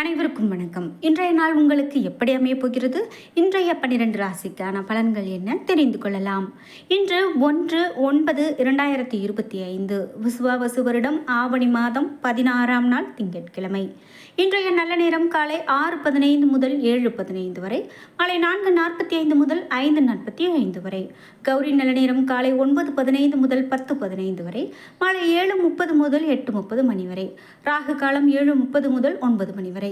அனைவருக்கும் வணக்கம். இன்றைய நாள் உங்களுக்கு எப்படி அமையப் போகிறது? இன்றைய பன்னிரண்டு ராசிக்கான பலன்கள் என்ன? தெரிந்து கொள்ளலாம். இன்று ஒன்று ஒன்பது இரண்டாயிரத்தி இருபத்தி ஐந்து. விசுவாவசு வருடம் ஆவணி மாதம் பதினாறாம் நாள் திங்கட்கிழமை. இன்றைய நல்ல நேரம் காலை ஆறு பதினைந்து முதல் ஏழு பதினைந்து வரை மாலை நான்கு நாற்பத்தி ஐந்து முதல் ஐந்து நாற்பத்தி ஐந்து வரை. கௌரி நல்ல நேரம் காலை ஒன்பது பதினைந்து முதல் பத்து பதினைந்து வரை மாலை ஏழு முப்பது முதல் எட்டு முப்பது மணி வரை. ராகு காலம் ஏழு முப்பது முதல் ஒன்பது மணி வரை.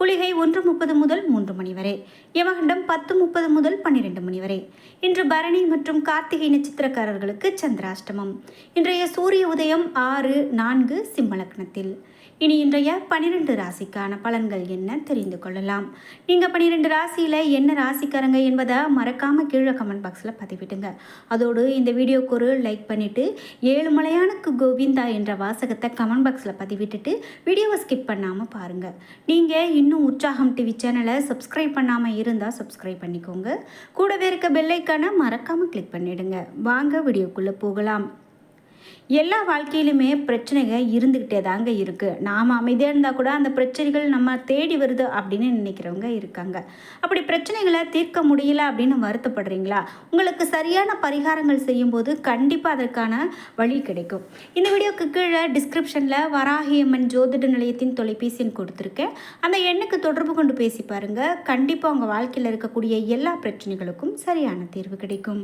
குளிகை ஒன்று முப்பது முதல் மூன்று மணி வரை. யமகண்டம் பத்து முப்பது முதல் பன்னிரெண்டு மணி வரை. இன்று பரணி மற்றும் கார்த்திகை நட்சத்திரக்காரர்களுக்கு சந்திராஷ்டமம். இன்றைய சூரிய உதயம் ஆறு நான்கு சிம்மலக்னத்தில் இனி இன்றைய பனிரெண்டு ராசிக்கான பலன்கள் என்ன தெரிந்து கொள்ளலாம். நீங்கள் பன்னிரெண்டு ராசியில் என்ன ராசிக்காரங்க என்பதை மறக்காமல் கீழே கமெண்ட் பாக்ஸில் பதிவிடுங்க. அதோடு இந்த வீடியோக்கு ஒரு லைக் பண்ணிவிட்டு ஏழு மலையானுக்கு கோவிந்தா என்ற வாசகத்தை கமெண்ட் பாக்ஸில் பதிவிட்டுட்டு வீடியோவை ஸ்கிப் பண்ணாமல் பாருங்கள் நீங்கள் இன்னும் உற்சாகம் டிவி சேனலை சப்ஸ்கிரைப் பண்ணாமல் இருந்தால் சப்ஸ்கிரைப் பண்ணிக்கோங்க. கூடவே இருக்க பெல்லைக்கான மறக்காமல் கிளிக் பண்ணிடுங்க. வாங்க வீடியோக்குள்ளே போகலாம். எல்லா வாழ்க்கையிலுமே பிரச்சனைகள் இருந்துக்கிட்டே தாங்க இருக்குது நாம் அமைதியாக இருந்தால் கூட அந்த பிரச்சனைகள் நம்ம தேடி வருது அப்படின்னு நினைக்கிறவங்க இருக்காங்க. அப்படி பிரச்சனைகளை தீர்க்க முடியல அப்படின்னு வருத்தப்படுறீங்களா? உங்களுக்கு சரியான பரிகாரங்கள் செய்யும்போது கண்டிப்பாக அதற்கான வழி கிடைக்கும். இந்த வீடியோக்கு கீழே டிஸ்கிரிப்ஷனில் வராகியம்மன் ஜோதிட நிலையத்தின் தொலைபேசின்னு கொடுத்துருக்கேன். அந்த எண்ணுக்கு தொடர்பு கொண்டு பேசி பாருங்கள் கண்டிப்பாக உங்கள் வாழ்க்கையில் இருக்கக்கூடிய எல்லா பிரச்சனைகளுக்கும் சரியான தீர்வு கிடைக்கும்.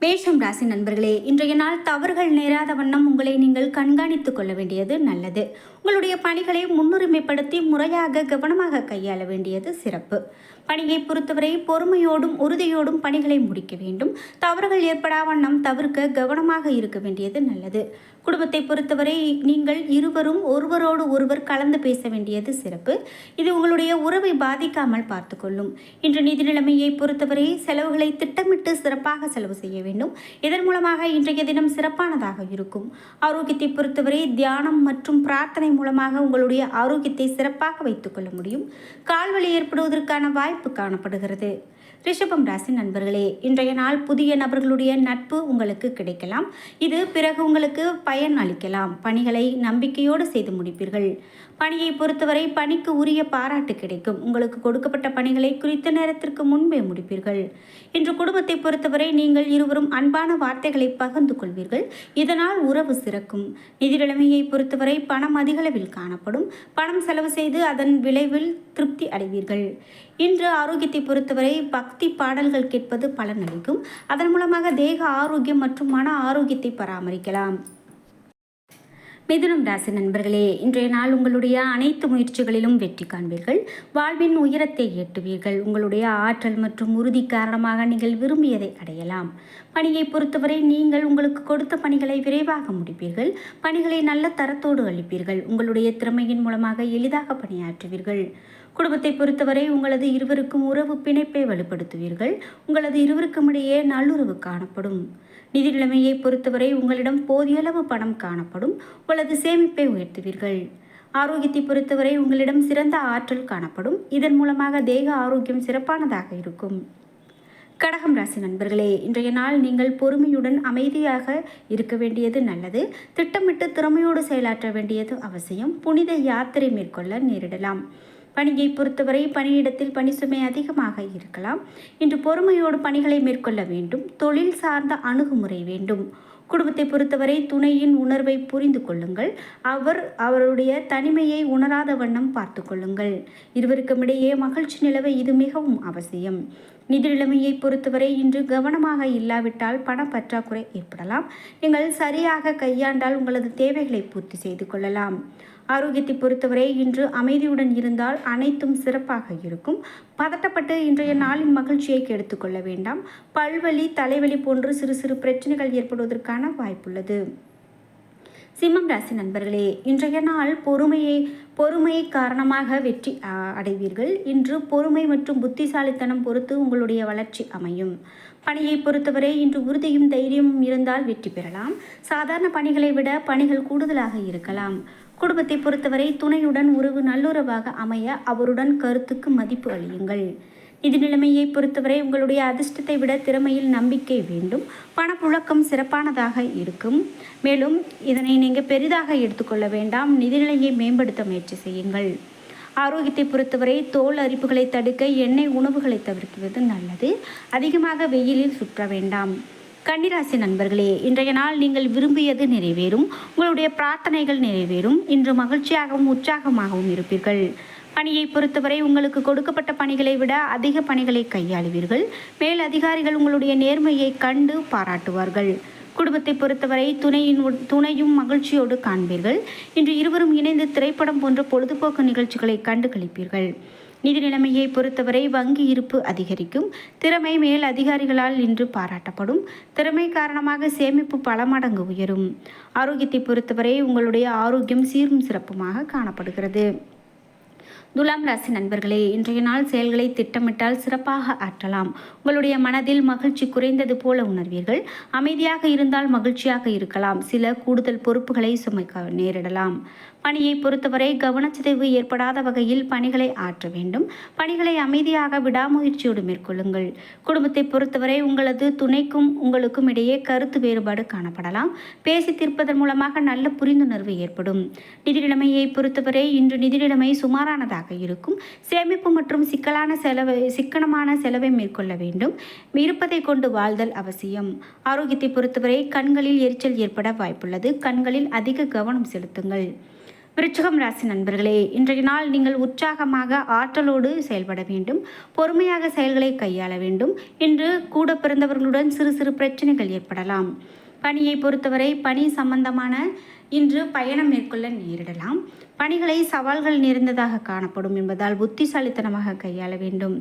மேஷம் ராசி நண்பர்களே இன்றைய நாள் தவறுகள் நேராத வண்ணம் உங்களை நீங்கள் கண்காணித்துக் கொள்ள வேண்டியது நல்லது. உங்களுடைய பணிகளை முன்னுரிமைப்படுத்தி முறையாக கவனமாக கையாள வேண்டியது சிறப்பு. பணியை பொறுத்தவரை பொறுமையோடும் உறுதியோடும் பணிகளை முடிக்க வேண்டும். தவறுகள் ஏற்படா வண்ணம் தவிர்க்க கவனமாக இருக்க வேண்டியது நல்லது. குடும்பத்தை பொறுத்தவரை நீங்கள் இருவரும் ஒருவரோடு ஒருவர் கலந்து பேச வேண்டியது சிறப்பு. இது உங்களுடைய உறவை பாதிக்காமல் பார்த்துக்கொள்ளும். இன்று நிதி நிலைமையை பொறுத்தவரை செலவுகளை திட்டமிட்டு சிறப்பாக செலவு செய்ய வேண்டும். இதன் மூலமாக இன்றைய தினம் சிறப்பானதாக இருக்கும். ஆரோக்கியத்தை பொறுத்தவரை தியானம் மற்றும் பிரார்த்தனை மூலமாக உங்களுடைய ஆரோக்கியத்தை சிறப்பாக வைத்துக்கொள்ள முடியும். கால்வழி ஏற்படுவதற்கான வாய்ப்பு காணப்படுகிறது. ரிஷபம் ராசி நண்பர்களே இன்றைய நாள் புதிய நபர்களுடைய நட்பு உங்களுக்கு கிடைக்கலாம். இது பிறகு உங்களுக்கு பயன் அளிக்கலாம் பணிகளை நம்பிக்கையோடு செய்து முடிப்பீர்கள். பணியை பொறுத்தவரை பணிக்கு உரிய பாராட்டு கிடைக்கும். உங்களுக்கு கொடுக்கப்பட்ட பணிகளை குறித்த நேரத்திற்கு முன்பே முடிப்பீர்கள். இன்று குடும்பத்தை பொறுத்தவரை நீங்கள் இருவரும் அன்பான வார்த்தைகளை பகிர்ந்து கொள்வீர்கள். இதனால் உறவு சிறக்கும். நிதி நிலைமையை பொறுத்தவரை பணம் அதிகளவில் காணப்படும். பணம் செலவு செய்து அதன் விளைவில் திருப்தி அடைவீர்கள். இன்று ஆரோக்கியத்தை பொறுத்தவரை பக்தி பாடல்கள் கேட்பது பலனளிக்கும். அதன் மூலமாக தேக ஆரோக்கியம் மற்றும் மன ஆரோக்கியத்தை பராமரிக்கலாம். மிதுனம் ராசி நண்பர்களே இன்றைய நாள் உங்களுடைய அனைத்து முயற்சிகளிலும் வெற்றி காண்பீர்கள். வாழ்வின் உயரத்தை எட்டுவீர்கள். உங்களுடைய ஆற்றல் மற்றும் உறுதி காரணமாக நீங்கள் விரும்பியதை அடையலாம். பணியை பொறுத்தவரை நீங்கள் உங்களுக்கு கொடுத்த பணிகளை விரைவாக முடிப்பீர்கள். பணிகளை நல்ல தரத்தோடு அளிப்பீர்கள். உங்களுடைய திறமையின் மூலமாக எளிதாக பணியாற்றுவீர்கள். குடும்பத்தை பொறுத்தவரை உங்களது இருவருக்கும் உறவு பிணைப்பை வலுப்படுத்துவீர்கள். உங்களது இருவருக்கும் இடையே நல்லுறவு காணப்படும். நிதி நிலைமையை பொறுத்தவரை உங்களிடம் போதியளவு பணம் காணப்படும். உங்களது சேமிப்பை உயர்த்துவீர்கள். ஆரோக்கியத்தை பொறுத்தவரை உங்களிடம் சிறந்த ஆற்றல் காணப்படும். இதன் மூலமாக தேக ஆரோக்கியம் சிறப்பானதாக இருக்கும். கடகம் ராசி நண்பர்களே இன்றைய நாள் நீங்கள் பொறுமையுடன் அமைதியாக இருக்க வேண்டியது நல்லது. திட்டமிட்டு திறமையோடு செயலாற்ற வேண்டியது அவசியம். புனித யாத்திரை மேற்கொள்ள நேரிடலாம். பணியை பொறுத்தவரை பணியிடத்தில் பணி சுமை அதிகமாக இருக்கலாம். இன்று பொறுமையோடு பணிகளை மேற்கொள்ள வேண்டும். தொழில் சார்ந்த அணுகுமுறை வேண்டும். குடும்பத்தை பொறுத்தவரை துணையின் உணர்வை புரிந்து கொள்ளுங்கள். அவர் அவருடைய தனிமையை உணராத வண்ணம் பார்த்து கொள்ளுங்கள். இருவருக்கும் இடையே மகிழ்ச்சி நிலவ இது மிகவும் அவசியம். நிதி நிலைமையை பொறுத்தவரை இன்று கவனமாக இல்லாவிட்டால் பண பற்றாக்குறை ஏற்படலாம். நீங்கள் சரியாக கையாண்டால் உங்களது தேவைகளை பூர்த்தி செய்து கொள்ளலாம். ஆரோக்கியத்தை பொறுத்தவரை இன்று அமைதியுடன் இருந்தால் அனைத்தும் சிறப்பாக இருக்கும். பதட்டப்பட்டு இன்றைய நாளின் மகிழ்ச்சியை கெடுத்துக்கொள்ள வேண்டாம். பல்வலி தலைவலி போன்று சிறு சிறு பிரச்சனைகள் ஏற்படுவதற்கான வாய்ப்புள்ளது. சிம்மம் ராசி நண்பர்களே இன்றைய நாள் பொறுமையை பொறுமையை காரணமாக வெற்றி அடைவீர்கள். இன்று பொறுமை மற்றும் புத்திசாலித்தனம் பொறுத்து உங்களுடைய வளர்ச்சி அமையும். பணியை பொறுத்தவரை இன்று உறுதியும் தைரியமும் இருந்தால் வெற்றி பெறலாம். சாதாரண பணிகளை விட பணிகள் கூடுதலாக இருக்கலாம். குடும்பத்தை பொறுத்தவரை துணையுடன் உறவு நல்லுறவாக அமைய அவருடன் கருத்துக்கு மதிப்பு அளியுங்கள். நிதி நிலைமையை பொறுத்தவரை உங்களுடைய அதிர்ஷ்டத்தை விட திறமையில் நம்பிக்கை வேண்டும். பணப்புழக்கம் சிறப்பானதாக இருக்கும். மேலும் இதனை நீங்கள் பெரிதாக எடுத்துக்கொள்ள வேண்டாம். நிதிநிலையை மேம்படுத்த முயற்சி செய்யுங்கள். ஆரோக்கியத்தை பொறுத்தவரை தோல் அரிப்புகளை தடுக்க எண்ணெய் உணவுகளை தவிர்க்கிறது நல்லது. அதிகமாக வெயிலில் சுற்ற வேண்டாம். கன்னிராசி நண்பர்களே இன்றைய நாள் நீங்கள் விரும்பியது நிறைவேறும் உங்களுடைய பிரார்த்தனைகள் நிறைவேறும் இன்று மகிழ்ச்சியாகவும் உற்சாகமாகவும் இருப்பீர்கள். பணியை பொறுத்தவரை உங்களுக்கு கொடுக்கப்பட்ட பணிகளை விட அதிக பணிகளை கையாளுவீர்கள். மேல் அதிகாரிகள் உங்களுடைய நேர்மையை கண்டு பாராட்டுவார்கள். குடும்பத்தை பொறுத்தவரை துணையின் உட்- துணையும் மகிழ்ச்சியோடு காண்பீர்கள். இன்று இருவரும் இணைந்து திரைப்படம் போன்ற பொழுதுபோக்கு நிகழ்ச்சிகளை கண்டு கழிப்பீர்கள் நிதி நிலைமையை பொறுத்தவரை வங்கி இருப்பு அதிகரிக்கும். திறமை மேல் அதிகாரிகளால் இன்று பாராட்டப்படும். திறமை காரணமாக சேமிப்பு பல மடங்கு உயரும். ஆரோக்கியத்தை பொறுத்தவரை உங்களுடைய ஆரோக்கியம் சீரும் சிறப்புமாக காணப்படுகிறது. துலாம் ராசி நண்பர்களே இன்றைய நாள் செயல்களை திட்டமிட்டால் சிறப்பாக ஆற்றலாம். உங்களுடைய மனதில் மகிழ்ச்சி குறைந்தது போல உணர்வீர்கள். அமைதியாக இருந்தால் மகிழ்ச்சியாக இருக்கலாம். சில கூடுதல் பொறுப்புகளை சுமைக்க நேரிடலாம். பணியை பொறுத்தவரை கவனச்சிதைவு ஏற்படாத வகையில் பணிகளை ஆற்ற வேண்டும். பணிகளை அமைதியாக விடாமுயற்சியோடு மேற்கொள்ளுங்கள். குடும்பத்தை பொறுத்தவரை உங்களது துணைக்கும் உங்களுக்கும் இடையே கருத்து வேறுபாடு காணப்படலாம். பேசி தீர்ப்பதன் மூலமாக நல்ல புரிந்துணர்வு ஏற்படும். நிதிநிலைமையை பொறுத்தவரை இன்று நிதிநிலைமை சுமாரானதாக இருக்கும். சேமிப்பு மற்றும் சிக்கலான செலவை சிக்கனமான செலவை மேற்கொள்ள வேண்டும். இருப்பதை கொண்டு வாழ்தல் அவசியம். ஆரோக்கியத்தை பொறுத்தவரை கண்களில் எரிச்சல் ஏற்பட வாய்ப்புள்ளது. கண்களில் அதிக கவனம் செலுத்துங்கள். விருச்சிகம் ராசி நண்பர்களே இன்றைய நாள் நீங்கள் உற்சாகமாக ஆற்றலோடு செயல்பட வேண்டும் பொறுமையாக செயல்களை கையாள வேண்டும். இன்று கூட பிறந்தவர்களுடன் சிறு சிறு பிரச்சனைகள் ஏற்படலாம். பணியை பொறுத்தவரை பணி சம்பந்தமான இன்று பயணம் மேற்கொள்ள நேரிடலாம். பணிகளை சவால்கள் நிறைந்ததாக காணப்படும் என்பதால் புத்திசாலித்தனமாக கையாள வேண்டும்.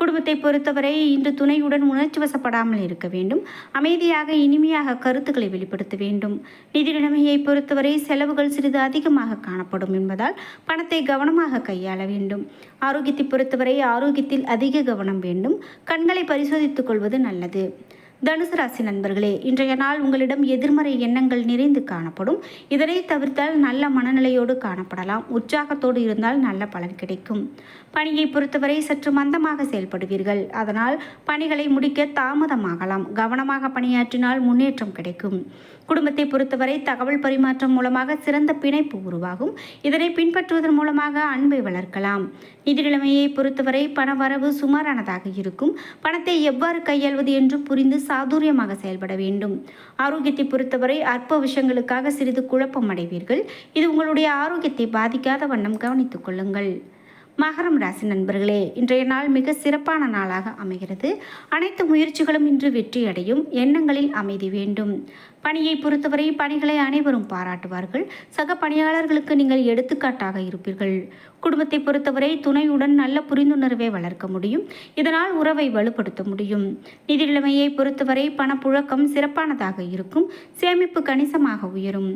குடும்பத்தை பொறுத்தவரை இன்று துணையுடன் உணர்ச்சி வசப்படாமல் இருக்க வேண்டும். அமைதியாக இனிமையாக கருத்துக்களை வெளிப்படுத்த வேண்டும். நிதி நிலைமையை பொறுத்தவரை செலவுகள் சிறிது அதிகமாக காணப்படும் என்பதால் பணத்தை கவனமாக கையாள வேண்டும். ஆரோக்கியத்தை பொறுத்தவரை ஆரோக்கியத்தில் அதிக கவனம் வேண்டும். கண்களை பரிசோதித்துக் கொள்வது நல்லது. தனுசு ராசி நண்பர்களே இன்றைய நாள் உங்களிடம் எதிர்மறை எண்ணங்கள் நிறைந்து காணப்படும். இதனை தவிர்த்தால் நல்ல மனநிலையோடு காணப்படலாம். உற்சாகத்தோடு இருந்தால் நல்ல பலன் கிடைக்கும். பணியை பொறுத்தவரை சற்று மந்தமாக செயல்படுவீர்கள். அதனால் பணிகளை முடிக்க தாமதமாகலாம். கவனமாக பணியாற்றினால் முன்னேற்றம் கிடைக்கும். குடும்பத்தை பொறுத்தவரை தகவல் பரிமாற்றம் மூலமாக சிறந்த பிணைப்பு உருவாகும். இதனை பின்பற்றுவதன் மூலமாக அன்பை வளர்க்கலாம். நிதி நிலைமையை பொறுத்தவரை பணவரவு சுமாரானதாக இருக்கும். பணத்தை எவ்வாறு கையாள்வது என்று புரிந்து சாதுரியமாக செயல்பட வேண்டும். ஆரோக்கியத்தை பொறுத்தவரை அற்ப விஷயங்களுக்காக சிறிது குழப்பம் அடைவீர்கள். இது உங்களுடைய ஆரோக்கியத்தை பாதிக்காத வண்ணம் கவனித்துக் கொள்ளுங்கள். மகரம் ராசி நண்பர்களே இன்றைய நாள் மிக சிறப்பான நாளாக அமைகிறது. அனைத்து முயற்சிகளும் இன்று வெற்றியடையும் எண்ணங்களில் அமைதி வேண்டும். பணியை பொறுத்தவரை பணிகளை அனைவரும் பாராட்டுவார்கள். சக பணியாளர்களுக்கு நீங்கள் எடுத்துக்காட்டாக இருப்பீர்கள். குடும்பத்தை பொறுத்தவரை துணையுடன் நல்ல புரிந்துணர்வை வளர்க்க முடியும். இதனால் உறவை வலுப்படுத்த முடியும். நிதி நிலைமையை பொறுத்தவரை பணப்புழக்கம் சிறப்பானதாக இருக்கும். சேமிப்பு கணிசமாக உயரும்.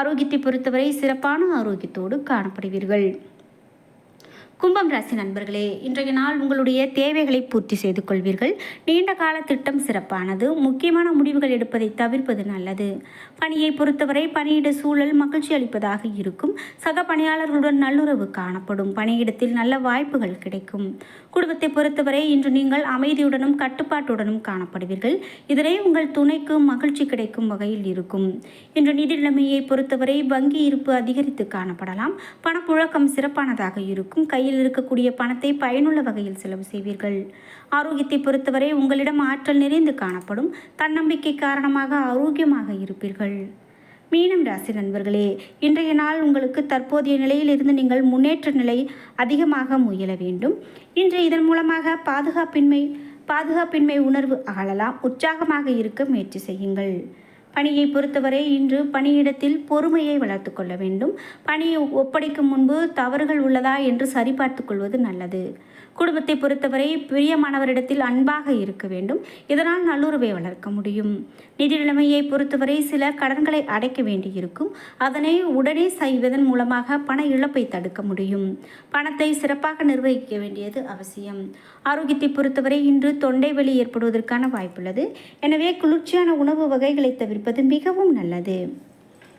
ஆரோக்கியத்தை பொறுத்தவரை சிறப்பான ஆரோக்கியத்தோடு காணப்படுவீர்கள். கும்பம் ராசி நண்பர்களே இன்றைய நாள் உங்களுடைய தேவைகளை பூர்த்தி செய்து கொள்வீர்கள். நீண்ட கால திட்டம் சிறப்பானது. முக்கியமான முடிவுகள் எடுப்பதை தவிர்ப்பது நல்லது. பணியை பொறுத்தவரை பணியிட சூழல் மகிழ்ச்சி அளிப்பதாக இருக்கும். சக பணியாளர்களுடன் நல்லுறவு காணப்படும். பணியிடத்தில் நல்ல வாய்ப்புகள் கிடைக்கும். குடும்பத்தை பொறுத்தவரை இன்று நீங்கள் அமைதியுடனும் கட்டுப்பாட்டுடனும் காணப்படுவீர்கள். இதனை உங்கள் துணைக்கு மகிழ்ச்சி கிடைக்கும் வகையில் இருக்கும். இன்று நிதி நிலைமையை பொறுத்தவரை வங்கி இருப்பு அதிகரித்து காணப்படலாம். பணப்புழக்கம் சிறப்பானதாக இருக்கும். கையில் இருக்கக்கூடிய பணத்தை பயனுள்ள வகையில் செலவு செய்வீர்கள். ஆரோக்கியத்தை பொறுத்தவரை உங்களிடம் ஆற்றல் நிறைந்து காணப்படும் தன்னம்பிக்கை காரணமாக ஆரோக்கியமாக இருப்பீர்கள். மீனம் ராசி நண்பர்களே இன்றைய நாள் உங்களுக்கு தற்போதைய நிலையிலிருந்து நீங்கள் முன்னேற்ற நிலை அதிகமாக முயல வேண்டும். இன்று இதன் மூலமாக பாதுகாப்பின்மை பாதுகாப்பின்மை உணர்வு அகலலாம் உற்சாகமாக இருக்க முயற்சி செய்யுங்கள். பணியை பொறுத்தவரை இன்று பணியிடத்தில் பொறுமையை வளர்த்து கொள்ள வேண்டும். பணியை ஒப்படைக்கும் முன்பு தவறுகள் உள்ளதா என்று சரிபார்த்து கொள்வது நல்லது. குடும்பத்தை பொறுத்தவரை பிரியமானவரிடத்தில் அன்பாக இருக்க வேண்டும். இதனால் நல்லுறவை வளர்க்க முடியும். நிதி நிலைமையை பொறுத்தவரை சில கடன்களை அடைக்க வேண்டியிருக்கும். அதனை உடனே செய்வதன் மூலமாக பண இழப்பை தடுக்க முடியும். பணத்தை சிறப்பாக நிர்வகிக்க வேண்டியது அவசியம். ஆரோக்கியத்தை பொறுத்தவரை இன்று தொண்டை வலி ஏற்படுவதற்கான வாய்ப்புள்ளது. எனவே குளிர்ச்சியான உணவு வகைகளை தவிர்ப்பது மிகவும் நல்லது.